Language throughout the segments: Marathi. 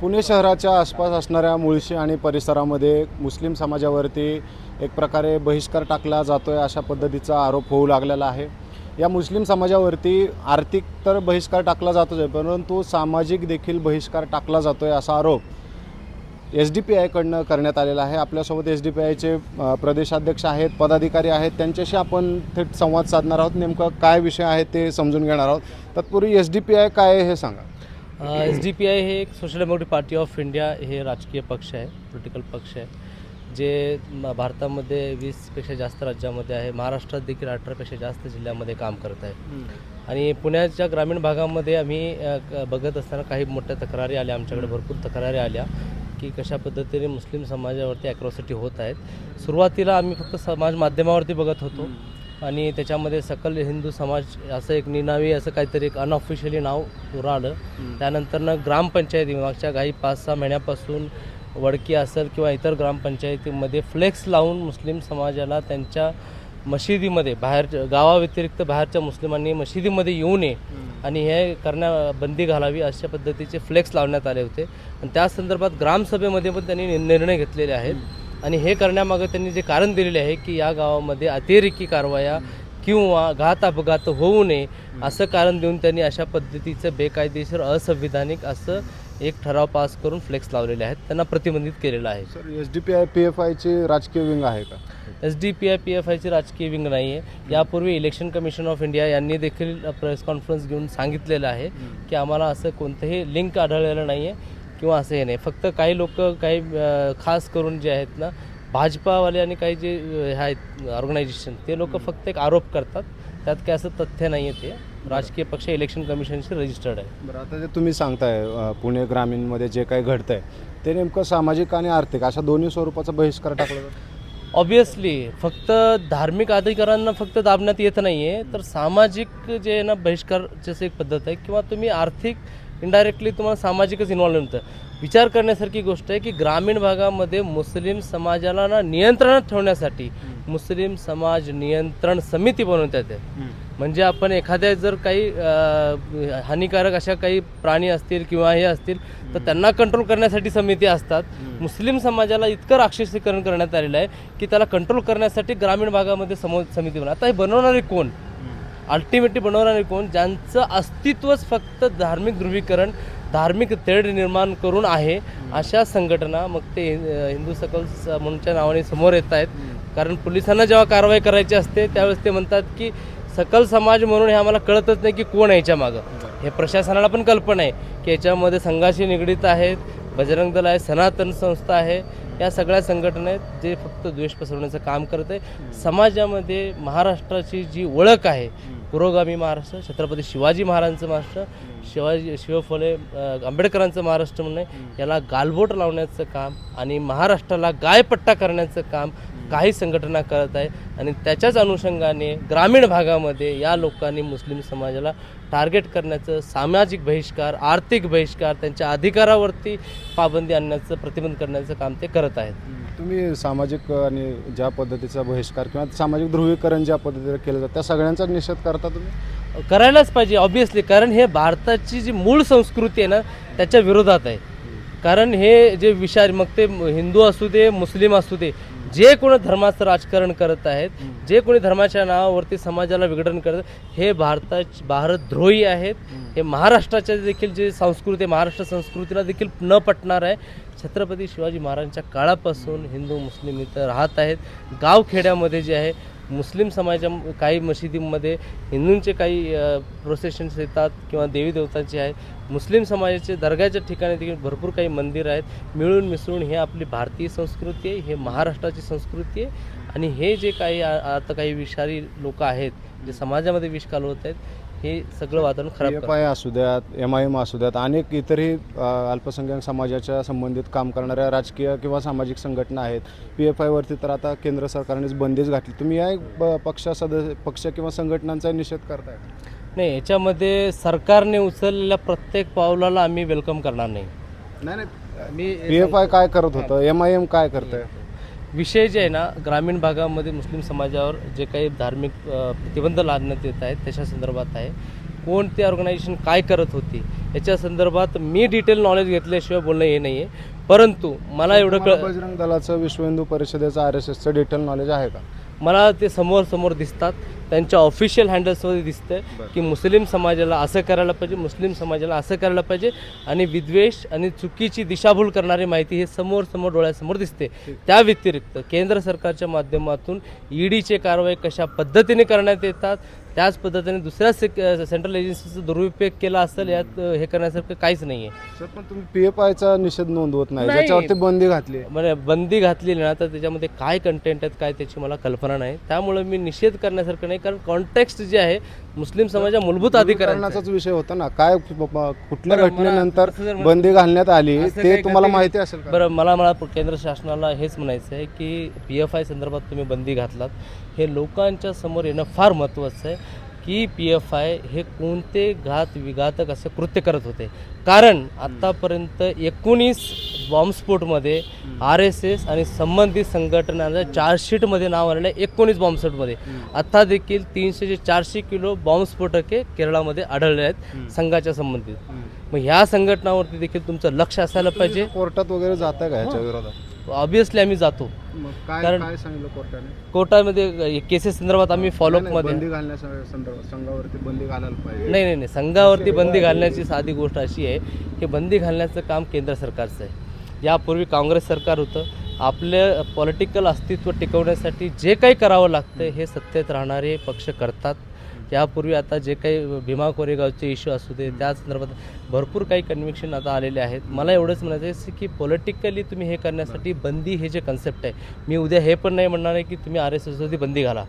पुणे शहराच्या आसपास असणाऱ्या मुळशी आणि परिसरामध्ये मुस्लिम समाजावरती एक प्रकारे बहिष्कार टाकला जातो आहे अशा पद्धतीचा आरोप होऊ लागलेला आहे. या मुस्लिम समाजावरती आर्थिक तर बहिष्कार टाकला जातोच आहे परंतु सामाजिक देखील बहिष्कार टाकला जातो आहे असा आरोप एस डी पी आयकडनं करण्यात आलेला आहे. आपल्यासोबत एस डी पी आयचे प्रदेशाध्यक्ष आहेत पदाधिकारी आहेत. त्यांच्याशी आपण थेट संवाद साधणार आहोत. नेमकं काय विषय आहे ते समजून घेणार आहोत. तत्पूर्वी एस डी पी आय काय आहे हे सांगा. एस डी पी आय हे एक social democratic party of India हे राजकीय पक्ष आहे पॉलिटिकल पक्ष आहे जे म- भारतामध्ये वीसपेक्षा जास्त राज्यामध्ये आहे महाराष्ट्रात देखील अठरापेक्षा जास्त जिल्ह्यामध्ये काम करत आहे. आणि पुण्याच्या ग्रामीण भागामध्ये आम्ही अ, क- बघत असताना काही मोठ्या तक्रारी आल्या आमच्याकडे भरपूर तक्रारी आल्या की कशा पद्धतीने मुस्लिम समाजावरती ॲक्रॉसिटी होत आहेत. सुरुवातीला आम्ही फक्त समाज माध्यमावरती बघत होतो. आणि त्याच्यामध्ये सकल हिंदू समाज असं एक निनावी असं काहीतरी एक अनऑफिशियली नाव राहिलं त्यानंतरनं ग्रामपंचायती मागच्या काही पाच सहा महिन्यापासून वडकी असेल किंवा इतर ग्रामपंचायतीमध्ये फ्लेक्स लावून मुस्लिम समाजाला त्यांच्या मशिदीमध्ये बाहेर गावाव्यतिरिक्त बाहेरच्या मुस्लिमांनी मशिदीमध्ये येऊ नये आणि हे करण्या बंदी घालावी अशा पद्धतीचे फ्लेक्स लावण्यात आले होते. आणि त्या संदर्भात ग्रामसभेमध्ये पण त्यांनी निर्णय घेतलेले आहेत. आणि हे करण्यामागे त्यांनी जे कारण दिलेले आहे की या गावामध्ये अतिरेकी कारवाया किंवा घात अपघात होऊ नये असं कारण देऊन त्यांनी अशा पद्धतीचं बेकायदेशीर असंविधानिक असं एक ठराव पास करून फ्लेक्स लावलेले आहेत. त्यांना प्रतिबंधित केलेलं आहे. Sir S D P I P F आयची राजकीय विंग आहे का? S D P I P F आयची राजकीय विंग नाही आहे यापूर्वी इलेक्शन कमिशन ऑफ इंडिया यांनी देखील प्रेस कॉन्फरन्स घेऊन सांगितलेलं आहे की आम्हाला असं कोणतंही लिंक आढळलेलं नाही आहे किंवा असं हे नाही. फक्त काही लोक काही खास करून जे आहेत ना भाजपावाले आणि काही जे अं, हे आहेत ऑर्गनायझेशन ते लोक फक्त एक आरोप करतात. त्यात काय असं तथ्य नाही आहे ते. राजकीय पक्ष इलेक्शन कमिशनशी रजिस्टर्ड आहे. बरं आता जे तुम्ही सांगताय पुणे ग्रामीणमध्ये जे काही घडतंय ते नेमकं सामाजिक आणि आर्थिक अशा दोन्ही स्वरूपाचा बहिष्कार टाकला जातो. ऑब्वियसली फक्त धार्मिक अधिकारांना फक्त दाबण्यात येत नाही आहे तर सामाजिक जे आहे ना बहिष्कारची एक पद्धत आहे किंवा तुम्ही आर्थिक इनडायरेक्टली तुम्हाला सामाजिकच इन्व्हॉल्व होतं विचार करण्यासारखी गोष्ट आहे की ग्रामीण भागामध्ये मुस्लिम समाजाला ना नियंत्रणात ठेवण्यासाठी मुस्लिम समाज नियंत्रण समिती बनवतात म्हणजे आपण एखाद्या जर काही हानिकारक अशा काही प्राणी असतील किंवा हे असतील तर त्यांना कंट्रोल करण्यासाठी समिती असतात. मुस्लिम समाजाला इतकं राक्षसीकरण करण्यात आलेलं आहे की त्याला कंट्रोल करण्यासाठी ग्रामीण भागामध्ये समो समिती बनवा आता हे बनवणारे कोण? अल्टिमेटली बनवणारे कोण? ज्यांचं अस्तित्वच फक्त धार्मिक ध्रुवीकरण धार्मिक तेढ निर्माण करून आहे अशा संघटना. मग ते हिंदू सकल म्हणूनच्या नावाने समोर येत आहेत. कारण पोलिसांना जेव्हा कारवाई करायची असते त्यावेळेस ते म्हणतात की सकल समाज म्हणून हे आम्हाला कळतच नाही की कोण आहे याच्या मागं. हे प्रशासनाला पण कल्पना आहे की याच्यामध्ये संघाशी निगडीत आहेत बजरंग दल आहे सनातन संस्था आहे. या सगळ्या संघटना आहेत जे फक्त द्वेष पसरवण्याचं काम करत आहे समाजामध्ये महाराष्ट्राची जी ओळख आहे पुरोगामी महाराष्ट्र छत्रपती शिवाजी महाराजांचं महाराष्ट्र शिवाजी शिवफुले अ, आंबेडकरांचं महाराष्ट्र म्हणून आहे, याला गालबोट लावण्याचं काम आणि महाराष्ट्राला गायपट्टा करण्याचं काम काही संघटना करत आहे. आणि त्याच्याच अनुषंगाने ग्रामीण भागामध्ये या लोकांनी मुस्लिम समाजाला टार्गेट करण्याचं सामाजिक बहिष्कार आर्थिक बहिष्कार त्यांच्या अधिकारावरती पाबंदी आणण्याचं प्रतिबंध करण्याचं काम ते करत आहेत. तुम्ही सामाजिक आणि ज्या पद्धतीचा बहिष्कार किंवा सामाजिक ध्रुवीकरण ज्या पद्धतीने केलं जातं त्या सगळ्यांचा निषेध करता तुम्ही? करायलाच पाहिजे ऑब्विसली कारण हे भारताची जी मूळ संस्कृती आहे ना त्याच्या विरोधात आहे. कारण हे जे विषारी मग ते हिंदू असू दे मुस्लिम असू दे जे कोणी धर्माचं राजकारण करत आहेत जे कोणी धर्माच्या नावावरती समाजाला विघटन करत हे भारताचे भारतद्रोही आहेत. हे महाराष्ट्राच्या देखील जे संस्कृती आहे महाराष्ट्र संस्कृतीला देखील न पटणार आहे. छत्रपती शिवाजी महाराजांच्या काळापासून हिंदू मुस्लिम इथं राहत आहेत. गावखेड्यामध्ये जे आहे मुस्लिम समाजा काही मशिदींमध्ये हिंदूंचे काही प्रोसेशन्स येतात किंवा देवी देवतांचे आहेत मुस्लिम समाजाचे दर्ग्याच्या ठिकाणी देखील भरपूर काही मंदिर आहेत. मिळून मिसळून हे आपली भारतीय संस्कृती आहे हे महाराष्ट्राची संस्कृती आहे. आणि हे जे काही आ- आता काही विषारी लोक आहेत जे समाजामध्ये विष कालवत आहेत हे सगळं वातावरण खराब एफ. आय असू द्यात एम आय एम असू द्यात अनेक इतरही अ, अल्पसंख्याक समाजाच्या संबंधित काम करणाऱ्या राजकीय किंवा सामाजिक संघटना आहेत. पी एफ आयवरती तर आता केंद्र सरकारनेच बंदीच घातली. तुम्ही या ब- पक्ष सदस्य पक्ष किंवा संघटनांचा निषेध करताय नाही याच्यामध्ये सरकारने उचललेल्या प्रत्येक पावलाला आम्ही वेलकम करणार नाही. नाही नाही. मी पी एफ आय काय करत होतं? एम आय एम काय करतंय? विषय जे आहे ना ग्रामीण भागामध्ये मुस्लिम समाजावर जे काही धार्मिक प्रतिबंध लादण्यात येत आहेत त्याच्या संदर्भात आहे. कोणते ऑर्गनायझेशन काय करत होती याच्या संदर्भात मी डिटेल नॉलेज घेतल्याशिवाय बोलणं हे नाही आहे परंतु मला एवढं कळ बजरंग दलाचं विश्व हिंदू परिषदेचं आर एस एसचं डिटेल नॉलेज आहे का? मला ते समोर समोर दिसतात. त्यांच्या ऑफिशियल हँडल्समध्ये दिसतंय की मुस्लिम समाजाला असं करायला पाहिजे मुस्लिम समाजाला असं करायला पाहिजे आणि विद्वेष आणि चुकीची दिशाभूल करणारी माहिती हे समोर समोर डोळ्यासमोर दिसते. त्या व्यतिरिक्त केंद्र सरकारच्या माध्यमातून ईडीचे कारवाई कशा पद्धतीने करण्यात येतात त्याच पद्धतीने दुसऱ्या सेक सेंट्रल एजन्सीचा दुरुपयोग केला असेल यात हे करण्यासारखं काहीच नाही आहे सर पण तुम्ही पी एफ आयचा निषेध नोंदवत नाही नाही. ज्याच्यावरती बंदी घातली. म्हणजे बंदी घातली ना तर त्याच्यामध्ये काय कंटेंट आहेत काय त्याची मला कल्पना नाही त्यामुळे मी निषेध करण्यासारखं नाही कारण कॉन्टेक्स्ट जे आहे मुस्लिम समाजाच्या मूलभूत अधिकारांचा आहे. कारणाचाच विषय होता ना. काय कुठल्या घटनेनंतर बंदी घालण्यात आली ते तुम्हाला माहिती असेल का? बरं मला मला केंद्र शासनाला हेच म्हणायचं आहे की पी एफ आय संदर्भात तुम्ही बंदी घातलात. हे लोकांच्या समोर येणं फार महत्त्वाचं आहे की पी एफ आय हे कोणते घात विघातक असे कृत्य करत होते. कारण आत्तापर्यंत एकोणीस बॉम्बस्फोटमध्ये आर एस एस आणि संबंधित संघटनांच्या चार्जशीटमध्ये नाव आलेलं आहे एकोणीस बॉम्बस्फोटमध्ये आता देखील तीनशे ते चारशे किलो बॉम्बस्फोटके केरळामध्ये आढळले आहेत संघाच्या संबंधित. मग ह्या संघटनावरती देखील तुमचं लक्ष असायला पाहिजे. कोर्टात वगैरे जात आहे का ह्याच्या विरोधात? ऑब्विसली आम्ही जातो. कारण- काय सांगितलं कोर्टाने? कोर्टामध्ये केसेस संदर्भात आम्ही फॉलोअपमध्ये बंदी घालण्याच्या संदर्भात संघावरती बंदी घालायला पाहिजे. नाही नाही नाही. संघावरती बंदी घालण्याची साधी गोष्ट अशी आहे की बंदी घालण्याचं काम केंद्र सरकारचं आहे. यापूर्वी काँग्रेस सरकार होतं. आपलं पॉलिटिकल अस्तित्व टिकवण्यासाठी जे काही करावं लागतं हे सत्तेत राहणारे पक्ष करतात. यापूर्वी आता जे काही भीमा कोरेगावचे इश्यू असू दे त्या संदर्भात भरपूर काही कन्व्हिक्शन आता आलेले आहेत. मला एवढंच म्हणायचं आहे की पॉलिटिकली तुम्ही हे करण्यासाठी बंदी हे जे कन्सेप्ट आहे मी उद्या हे पण नाही म्हणणार आहे की तुम्ही आर एस एसवरती बंदी घाला.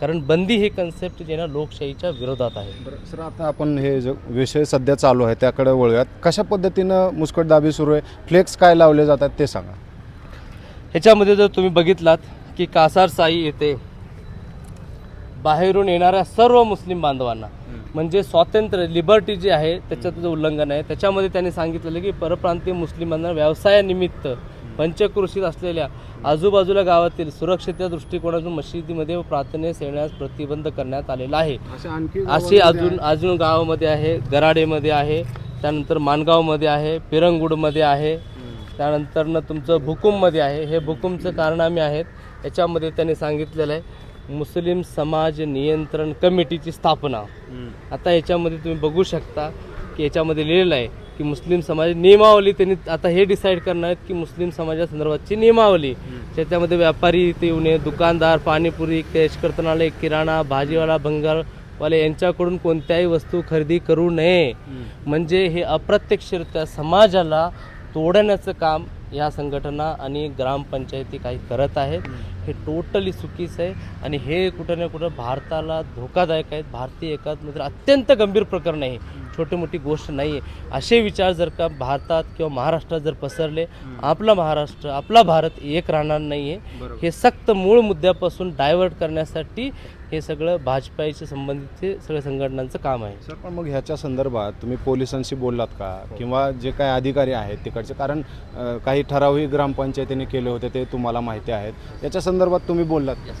कारण बंदी ही कन्सेप्ट जे ना लोकशाहीच्या विरोधात आहे. सर आता आपण हे जो विषय सध्या चालू आहे त्याकडे वळूयात. कशा पद्धतीनं मुस्कटदाबी सुरू आहे? फ्लेक्स काय लावले जातात ते सांगा. ह्याच्यामध्ये जर तुम्ही बघितलात की कासार साई येथे बाहेरून येणाऱ्या सर्व मुस्लिम बांधवांना म्हणजे स्वातंत्र्य लिबर्टी जे आहे त्याच्यात जो उल्लंघन आहे त्याच्यामध्ये त्यांनी सांगितलेलं की परप्रांतीय मुस्लिमांना व्यवसायानिमित्त पंचकृषीत असलेल्या आजूबाजूला गावातील सुरक्षेच्या दृष्टिकोनातून मशिदीमध्ये प्रार्थनेस येण्यास प्रतिबंध करण्यात आलेला आहे. असे अजून अजून गावामध्ये आहे गराडेमध्ये आहे त्यानंतर माणगावमध्ये आहे पिरंगुडमध्ये आहे त्यानंतरनं तुमचं भुकुममध्ये आहे. हे भुकुमचं कारनामे आहेत याच्यामध्ये त्यांनी सांगितलेलं आहे मुस्लिम समाज नियंत्रण कमिटीची स्थापना. आता याच्यामध्ये तुम्ही बघू शकता की याच्यामध्ये लिहिलेलं आहे की मुस्लिम समाज नियमावली त्यांनी आता हे डिसाईड करणार आहेत की मुस्लिम समाजासंदर्भातची नियमावली. त्याच्यामध्ये व्यापारी इथे येऊ नये दुकानदार पाणीपुरी कॅश करतानालय किराणा भाजीवाला भंगारवाले यांच्याकडून कोणत्याही वस्तू खरेदी करू नये. म्हणजे हे अप्रत्यक्षरित्या समाजाला तोडण्याचं काम या संघटना आणि ग्रामपंचायती काही करत आहेत. हे टोटली चुकीचं आहे आणि हे कुठं ना कुठं भारताला धोकादायक आहेत. भारतीय एकात्मत्र अत्यंत गंभीर प्रकरण आहे. छोटी मोठी गोष्ट नाही आहे असे विचार जर का भारतात किंवा महाराष्ट्रात जर पसरले आपला महाराष्ट्र आपला भारत एक राहणार नाही आहे हे सक्त मूळ मुद्द्यापासून डायव्हर्ट करण्यासाठी हे सगळं भाजपाच्या संबंधित सगळ्या संघटनांचं काम आहे. सर पण मग ह्याच्या संदर्भात तुम्ही पोलिसांशी बोललात का? किंवा जे काही अधिकारी आहेत तिकडचे? कारण अ, काही ठरावही ग्रामपंचायतीने केले होते ते तुम्हाला माहिती आहेत. याच्या संदर्भात तुम्ही बोललात. का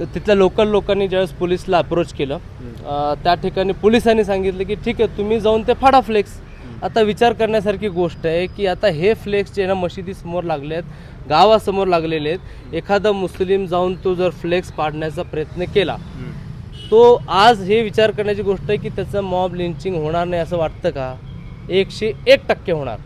तर तिथल्या लोकल लोकांनी ज्यावेळेस पोलिसला अप्रोच केलं अं, त्या ठिकाणी पोलिसांनी सांगितलं की ठीक आहे तुम्ही जाऊन ते फाडा फ्लेक्स. आता विचार करण्यासारखी गोष्ट आहे की आता हे फ्लेक्स जे ना मशिदीसमोर लागले आहेत गावासमोर लागलेले आहेत. एखादा मुस्लिम जाऊन तो जर फ्लेक्स पाडण्याचा प्रयत्न केला तो आज हे विचार करण्याची गोष्ट आहे की त्याचं मॉब लिंचिंग होणार नाही असं वाटतं का? एकशे एक टक्के होणार.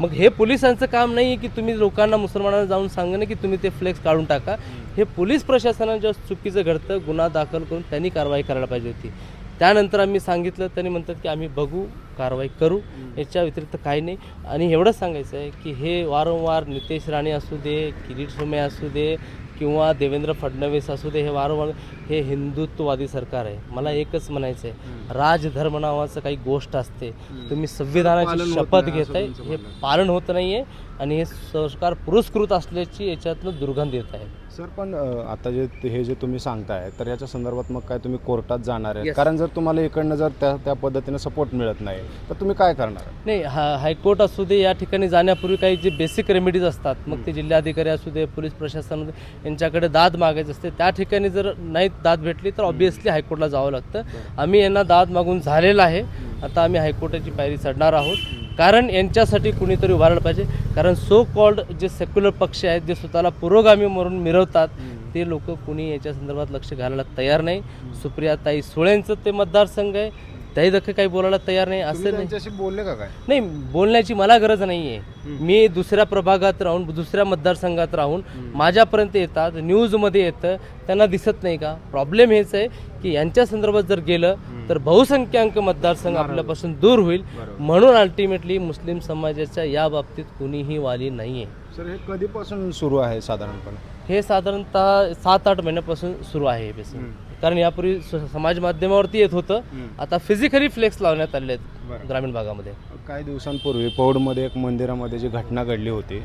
मग हे पोलिसांचं काम नाही आहे की तुम्ही लोकांना मुसलमानांना जाऊन सांगणं की तुम्ही ते फ्लेक्स काढून टाका. हे पोलीस प्रशासनानं जेव्हा चुकीचं घडतं गुन्हा दाखल करून त्यांनी कारवाई करायला पाहिजे होती. त्यानंतर आम्ही सांगितलं त्यांनी म्हणतात की आम्ही बघू कारवाई करू याच्या व्यतिरिक्त काही नाही. आणि एवढंच सांगायचं आहे की हे वारंवार नितेश राणे असू दे किरीट सोमे असू दे किंवा देवेंद्र फडणवीस असू दे हे वारंवार हे हिंदुत्ववादी सरकार आहे. मला एकच म्हणायचं आहे राजधर्म नावाचं काही गोष्ट असते तुम्ही संविधानाची शपथ नाही घेताय तुमचं हे आहे. पालन होत नाहीये आणि हे सरकार पुरस्कृत असल्याची याच्यातनं दुर्गंध येत आहे. सर पण अ, आता जे ते- हे जे तुम्ही सांगताय तर याच्या संदर्भात मग काय तुम्ही कोर्टात जाणार आहे? Yes. कारण जर तुम्हाला इकडनं जर त्या त्या पद्धतीने सपोर्ट मिळत नाही तर तुम्ही काय करणार? नाही हा हायकोर्ट असू दे या ठिकाणी जाण्यापूर्वी काही जे बेसिक रेमेडीज असतात मग ते जिल्हाधिकारी असू दे पोलीस प्रशासन यांच्याकडे दाद मागायचे असते. त्या ठिकाणी जर नाही दाद भेटली तर ऑब्विसली हायकोर्टला जावं लागतं. आम्ही यांना दाद मागून झालेलं आहे. आता आम्ही हायकोर्टाची पायरी चढणार आहोत. कारण यांच्यासाठी कुणीतरी उभारायला पाहिजे. कारण सो कॉल्ड जे सेक्युलर पक्ष आहेत जे स्वतःला पुरोगामी म्हणून मिरवतात ते लोक कुणी याच्या संदर्भात लक्ष घालायला तयार नाही. सुप्रियाताई सुळेंचं ते मतदारसंघ आहे. त्याही दखल काही बोलायला तयार नाही असं नाही. त्यांच्याशी बोलले का काय? नाही बोलण्याची मला गरज नाही आहे मी दुसऱ्या प्रभागात राहून दुसऱ्या मतदारसंघात राहून माझ्यापर्यंत येतात न्यूजमध्ये येतं त्यांना दिसत नाही का? प्रॉब्लेम हेच आहे की यांच्या संदर्भात जर गेलं तर बहुसंख्याक मतदारसंघ आपल्यापासून दूर होईल. म्हणून अल्टिमेटली मुस्लिम समाजाच्या या बाबतीत कुणीही वाली नाही आहे सर हे कधीपासून सुरू आहे साधारणपणे? हे साधारणतः सात आठ महिन्यापासून सुरू आहे हे बेसिक कारण यापूर्वी स- समाज माध्यमावरती येत होतं. आता फिजिकली फ्लेक्स लावण्यात आले आहेत ग्रामीण भागामध्ये. काही दिवसांपूर्वी पौडमध्ये एक मंदिरामध्ये जी घटना घडली होती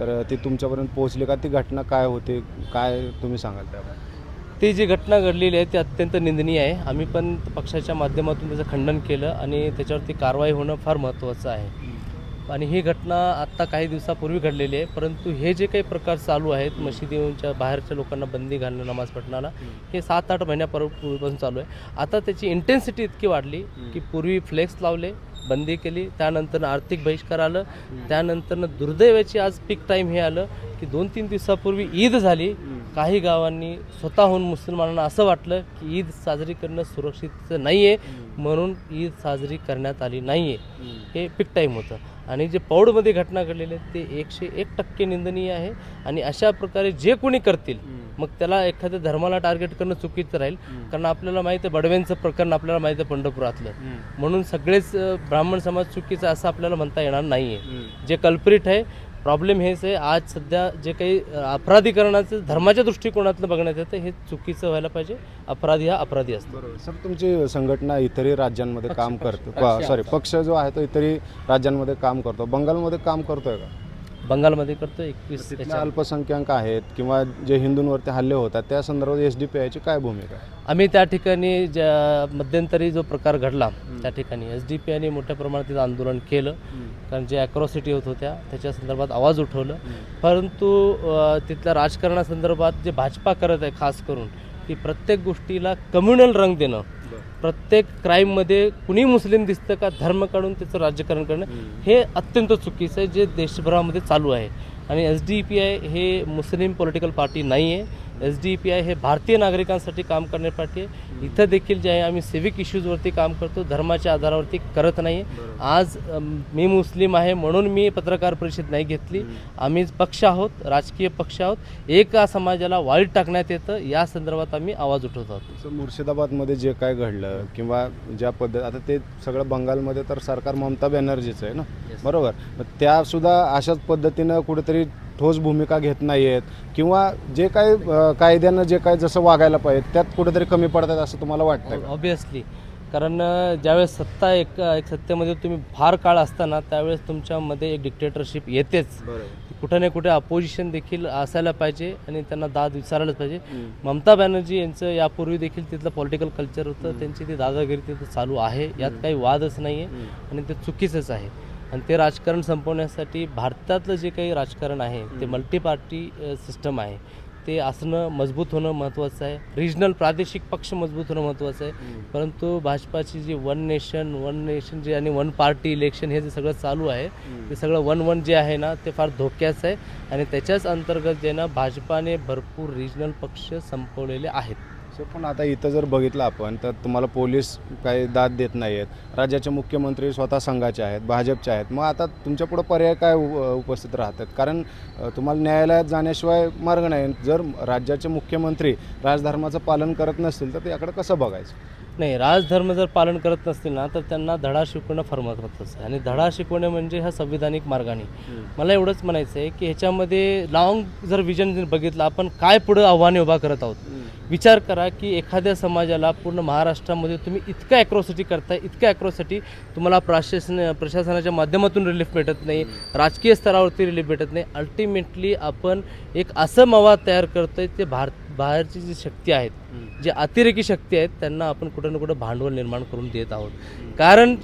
तर ती तुमच्यापर्यंत पोहोचली का? ती घटना काय होती? काय तुम्ही सांगाल त्याबद्दल? ती जी घटना घडलेली आहे ती अत्यंत निंदनीय आहे. आम्ही पण पक्षाच्या माध्यमातून त्याचं खंडन केलं आणि त्याच्यावरती कारवाई होणं फार महत्त्वाचं आहे. आणि ही घटना आत्ता काही दिवसापूर्वी घडलेली आहे. परंतु हे जे काही प्रकार चालू आहेत मशिदींच्या बाहेरच्या लोकांना बंदी घालणं नमाज पठणाला हे सात आठ महिन्यापूर्वीपासून चालू आहे. आता त्याची इंटेन्सिटी इतकी वाढली की पूर्वी फ्लेक्स लावले बंदी केली. त्यानंतर आर्थिक बहिष्कार आलं. त्यानंतरनं दुर्दैवाची आज पीक टाईम हे आलं की दोन तीन दिवसापूर्वी ईद झाली. काही गावांनी स्वतःहून मुसलमानांना असं वाटलं की ईद साजरी करणं सुरक्षित नाही आहे म्हणून ईद साजरी करण्यात आली नाही आहे हे पीक टाईम होतं. आणि जे पौडमध्ये घटना घडलेली आहे ते एकशे एक टक्के निंदनीय आहे. आणि अशा प्रकारे जे कोणी करतील मग त्याला एखाद्या धर्माला टार्गेट करणं चुकीचं राहील. कारण आपल्याला माहिती आहे बडव्यांचं प्रकरण आपल्याला माहिती आहे पंढरपुरातलं म्हणून सगळेच ब्राह्मण समाज चुकीचा असं आपल्याला म्हणता येणार नाही आहे जे कल्प्रिट आहे प्रॉब्लेम हेच आहे आज सध्या जे काही अपराधीकरणाचं धर्माच्या दृष्टिकोनातून बघण्यात येतं हे चुकीचं व्हायला पाहिजे. अपराधी हा अपराधी असतो. सर तुमची संघटना इतरही राज्यांमध्ये काम करतो. सॉरी पक्ष जो आहे तो इतरही राज्यांमध्ये काम करतो. बंगालमध्ये काम करतोय का? बंगालमध्ये करतो एकवीस तिथले अल्पसंख्याक आहेत किंवा जे हिंदूंवरती हल्ले होतात त्या संदर्भात एस डी पी आयची काय भूमिका? आहे आम्ही त्या ठिकाणी ज्या मध्यंतरी जो प्रकार घडला त्या ठिकाणी एस डी पी आयने मोठ्या प्रमाणात तिथं आंदोलन केलं. कारण जे ॲक्रॉसिटी होत होत्या त्याच्या संदर्भात आवाज उठवलं. परंतु अ, तिथल्या राजकारणासंदर्भात जे भाजपा करत आहे खास करून की प्रत्येक गोष्टीला कम्युनल रंग देणं प्रत्येक क्राईममध्ये कुणी मुस्लिम दिसतं का धर्म काढून त्याचं राजकारण करणं हे अत्यंत चुकीचं आहे जे देशभरामध्ये चालू आहे. आणि एस डी पी आय हे मुस्लिम पॉलिटिकल पार्टी नाही आहे एस डी पी आय हे भारतीय नागरिकांसाठी काम आहे. इथं देखील जे आहे आम्ही सिविक इश्यूजवरती काम करतो धर्माच्या आधारावरती करत नाही आज मी मुस्लिम आहे म्हणून मी पत्रकार परिषद नाही घेतली. आम्ही पक्ष आहोत राजकीय पक्ष आहोत. एका समाजाला वाईट टाकण्यात येतं या संदर्भात आम्ही आवाज उठवत आहोत. मुर्शिदाबादमध्ये जे काय घडलं किंवा ज्या पद्धत आता ते सगळं बंगालमध्ये तर सरकार ममता बॅनर्जीचं आहे ना? बरोबर. मग त्या सुद्धा अशाच पद्धतीनं कुठेतरी ठोस भूमिका घेत नाही आहेत किंवा जे काय कायद्यानं जे काय जसं वागायला पाहिजे त्यात कुठेतरी कमी पडतात असं तुम्हाला वाटतं का? ऑब्विसली कारण ज्यावेळेस सत्ता एक एक सत्तेमध्ये तुम्ही फार काळ असताना त्यावेळेस तुमच्यामध्ये एक डिक्टेटरशिप येतेच. कुठं ना कुठे अपोजिशन देखील असायला पाहिजे आणि त्यांना दाद विचारायलाच पाहिजे. ममता बॅनर्जी यांचं यापूर्वी देखील तिथलं पॉलिटिकल कल्चर होतं. त्यांची ती दादागिरी तिथं चालू आहे. यात काही वादच नाही आहे आणि ते चुकीचंच आहे. आणि ते राजकारण संपवण्यासाठी भारतातलं जे काही राजकारण आहे ते मल्टी पार्टी सिस्टम आहे. ते असणं मजबूत होणं महत्त्वाचं आहे. रिजनल प्रादेशिक पक्ष मजबूत होणं महत्त्वाचं आहे. परंतु भाजपाची जी वन नेशन वन नेशन जे आणि वन पार्टी इलेक्शन हे जे सगळं चालू आहे ते सगळं वन वन जे आहे ना ते फार धोक्याचं आहे. आणि त्याच्याच अंतर्गत जे ना भाजपाने भरपूर रिजनल पक्ष संपवलेले आहेत. सर पण आता इथं जर बघितलं आपण तर तुम्हाला पोलीस काही दाद देत नाही आहेत राज्याचे मुख्यमंत्री स्वतः संघाचे आहेत भाजपचे आहेत. मग आता तुमच्या पुढं पर्याय काय उपस्थित राहतात? कारण तुम्हाला न्यायालयात जाण्याशिवाय मार्ग नाही. जर राज्याचे मुख्यमंत्री राजधर्माचं पालन करत नसतील तर ते याकडे कसं बघायचं? नाही राजधर्म जर पालन करत नसतील ना तर त्यांना धडा शिकवणं फार महत्त्वाचं आहे आणि धडा शिकवणे म्हणजे ह्या संविधानिक मार्गाने मला एवढंच म्हणायचं आहे की ह्याच्यामध्ये लॉंग जर विजन बघितलं आपण काय पुढं आव्हाने उभा करत आहोत? विचार करा की एखाद्या समाजाला पूर्ण महाराष्ट्रामध्ये तुम्ही इतकं ॲक्रोसिटी करताय इतकं ॲक्रोसिटी तुम्हाला प्रशासन प्रशासनाच्या माध्यमातून रिलीफ भेटत नाही राजकीय स्तरावरती रिलीफ भेटत नाही. अल्टिमेटली आपण एक असं मवाद तयार करतोय ते भार बाहेरची जी शक्ती आहेत जे अतिरेकी शक्ती आहेत त्यांना आपण कुठं ना कुठं भांडवल निर्माण करून देत आहोत. कारण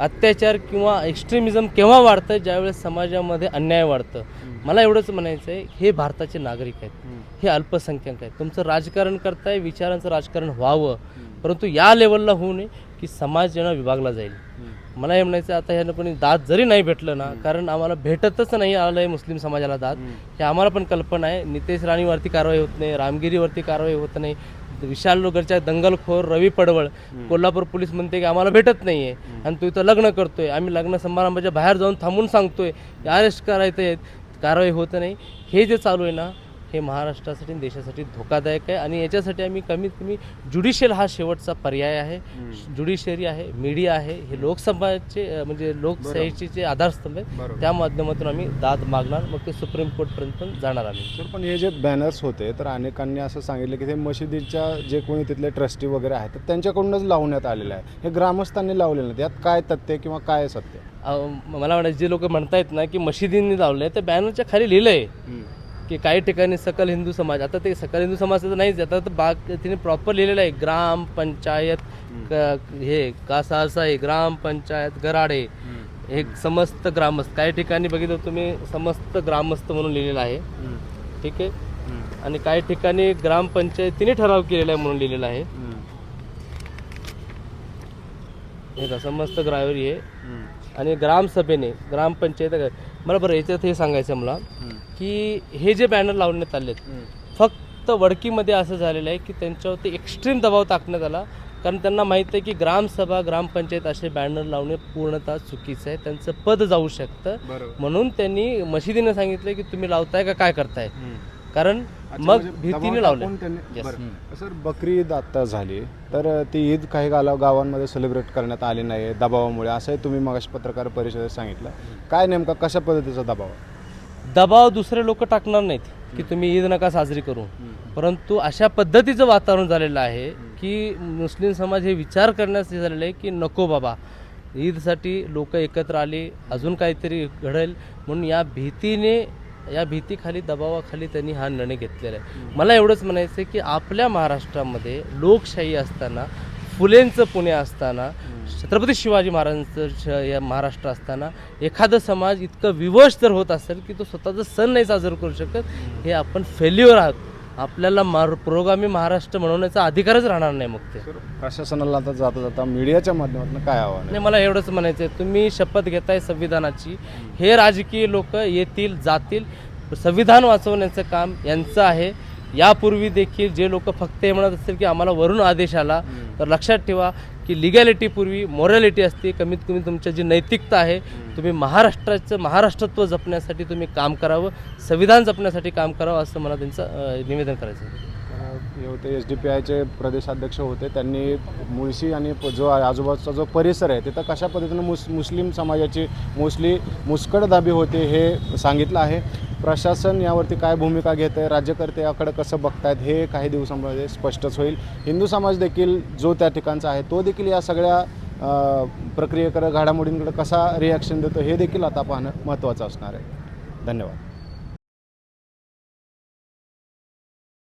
अत्याचार किंवा एक्स्ट्रीमिझम केव्हा वाढतं? ज्यावेळेस समाजामध्ये अन्याय वाढतं. मला एवढंच म्हणायचं आहे हे भारताचे नागरिक आहेत. हे अल्पसंख्याक आहेत. तुमचं राजकारण करताय विचारांचं राजकारण व्हावं. परंतु या लेवलला होऊ नये की समाज विभागला जाईल मला हे म्हणायचं आता ह्यानं कोणी दाद जरी नाही भेटलं ना कारण आम्हाला भेटतच नाही आलं आहे मुस्लिम समाजाला दाद. हे आम्हाला पण कल्पना आहे. नितेश राणीवरती कारवाई होत नाही रामगिरीवरती कारवाई होत नाही. विशाल नगरच्या दंगलखोर रवी पडवळ कोल्हापूर पोलीस म्हणते की आम्हाला भेटत नाही आहे आणि तू इथं लग्न करतोय. आम्ही लग्न समारंभाच्या बाहेर जाऊन थांबून सांगतोय अरेस्ट करायचं आहे कारवाई होत नाही. हे जे चालू आहे ना हे महाराष्ट्रासाठी देशासाठी धोकादायक आहे. आणि याच्यासाठी आम्ही कमीत कमी ज्युडिशियल हा शेवटचा पर्याय आहे. ज्युडिशरी आहे मीडिया आहे हे लोकसभाचे म्हणजे लोकशाहीचे जे आधारस्तंभ आहेत. त्या माध्यमातून आम्ही दाद मागणार. मग ते सुप्रीम कोर्टपर्यंत पण जाणार आम्ही. सर पण हे जे बॅनर्स होते तर अनेकांनी असं सांगितलं की ते मशिदीच्या जे कोणी तिथले ट्रस्टी वगैरे आहेत तर त्यांच्याकडूनच लावण्यात आलेलं आहे. हे ग्रामस्थांनी लावलेलं नाही. यात काय तथ्य किंवा काय सत्य? मला वाटायचं जे लोक म्हणतायत ना की मशिदींनी लावलंय त्या बॅनरच्या खाली लिहिलंय. की काही ठिकाणी सकल हिंदू समाज आता ते सकल हिंदू समाज तर नाहीच आता तर बाग तिने प्रॉपर लिहिलेलं आहे. ग्राम पंचायत क- हे कासा असं आहे ग्राम पंचायत गराडे हे समस्त ग्रामस्थ. काही ठिकाणी बघितलं तुम्ही समस्त ग्रामस्थ म्हणून लिहिलेलं आहे. ठीक आहे? आणि काही ठिकाणी ग्रामपंचायतीने ठराव केलेला आहे म्हणून लिहिलेलं आहे. हे का समस्त ग्रामरी आहे आणि ग्रामसभेने ग्रामपंचायत मला बरं याच्यात हे सांगायचं मला की हे जे बॅनर लावण्यात आलेत फक्त वडकीमध्ये असं झालेलं आहे की त्यांच्यावरती एक्स्ट्रीम दबाव टाकण्यात आला. कारण त्यांना माहीत आहे की ग्रामसभा ग्रामपंचायत असे बॅनर लावणे पूर्णतः चुकीचं आहे. त्यांचं पद जाऊ शकतं. म्हणून त्यांनी मशिदीने सांगितलं की तुम्ही लावताय का काय करताय? कारण मग म्हणजे भीतीने लावलं. सर बकरी ईद आता झाली तर ती ईद काही गाला गावांमध्ये सेलिब्रेट करण्यात आली नाही दबावामुळे. असंही तुम्ही मगाशी पत्रकार परिषदेत सांगितलं. काय नेमका कशा पद्धतीचा दबाव दबाव दुसरे लोक टाकणार नाहीत की तुम्ही ईद नका साजरी करू. परंतु अशा पद्धतीचं वातावरण झालेलं आहे की मुस्लिम समाज हे विचार करण्यास हे झालेलं आहे की नको बाबा ईदसाठी लोक एकत्र आले अजून काहीतरी घडेल. म्हणून या भीतीने या भीतीखाली दबावाखाली त्यांनी हा निर्णय घेतलेला आहे. मला एवढंच म्हणायचं आहे की आपल्या महाराष्ट्रामध्ये लोकशाही असताना फुलेंचं पुणे असताना छत्रपती शिवाजी महाराजांचं श- या महाराष्ट्र असताना एखादं समाज इतकं विवश जर होत असेल की तो स्वतःचा सण नाही साजरा करू शकत हे आपण फेल्युअर आहात. आपल्याला मार पुरोगामी महाराष्ट्र म्हणवण्याचा अधिकारच राहणार नाही मग ते. प्रशासनाला आता जाता जाता मीडियाच्या माध्यमातून काय आव्हान आहे? नाही मला एवढंच म्हणायचं आहे तुम्ही शपथ घेताय संविधानाची. हे राजकीय लोक येतील जातील. संविधान वाचवण्याचं काम यांचं आहे. यापूर्वी देखील जे लोक फक्त हे म्हणत असतील की आम्हाला वरून आदेश आला तर लक्षात ठेवा की लिगॅलिटीपूर्वी मॉरॅलिटी असते. कमीत कमी तुमच्या जी नैतिकता आहे तुम्ही महाराष्ट्राचं महाराष्ट्रत्व जपण्यासाठी तुम्ही काम करावं संविधान जपण्यासाठी काम करावं असं मला त्यांचं निवेदन करायचं आहे. हे होते एस डी पी आयचे प्रदेशाध्यक्ष होते. त्यांनी मुळशी आणि जो आजूबाजूचा जो परिसर आहे तिथं कशा पद्धतीनं मुस मुस्लिम समाजाची मोस्टली मुस्कडदाबी होते हे सांगितलं आहे. प्रशासन यावरती काय भूमिका घेत आहे राज्यकर्ते याकडे कसं बघतायत हे काही दिवसांमध्ये स्पष्टच होईल. हिंदू समाज देखील जो त्या ठिकाणचा आहे तो देखील या सगळ्या प्रक्रियेकडं घडामोडींकडे कसा रिॲक्शन देतो हे देखील आता पाहणं महत्त्वाचं असणार आहे. धन्यवाद.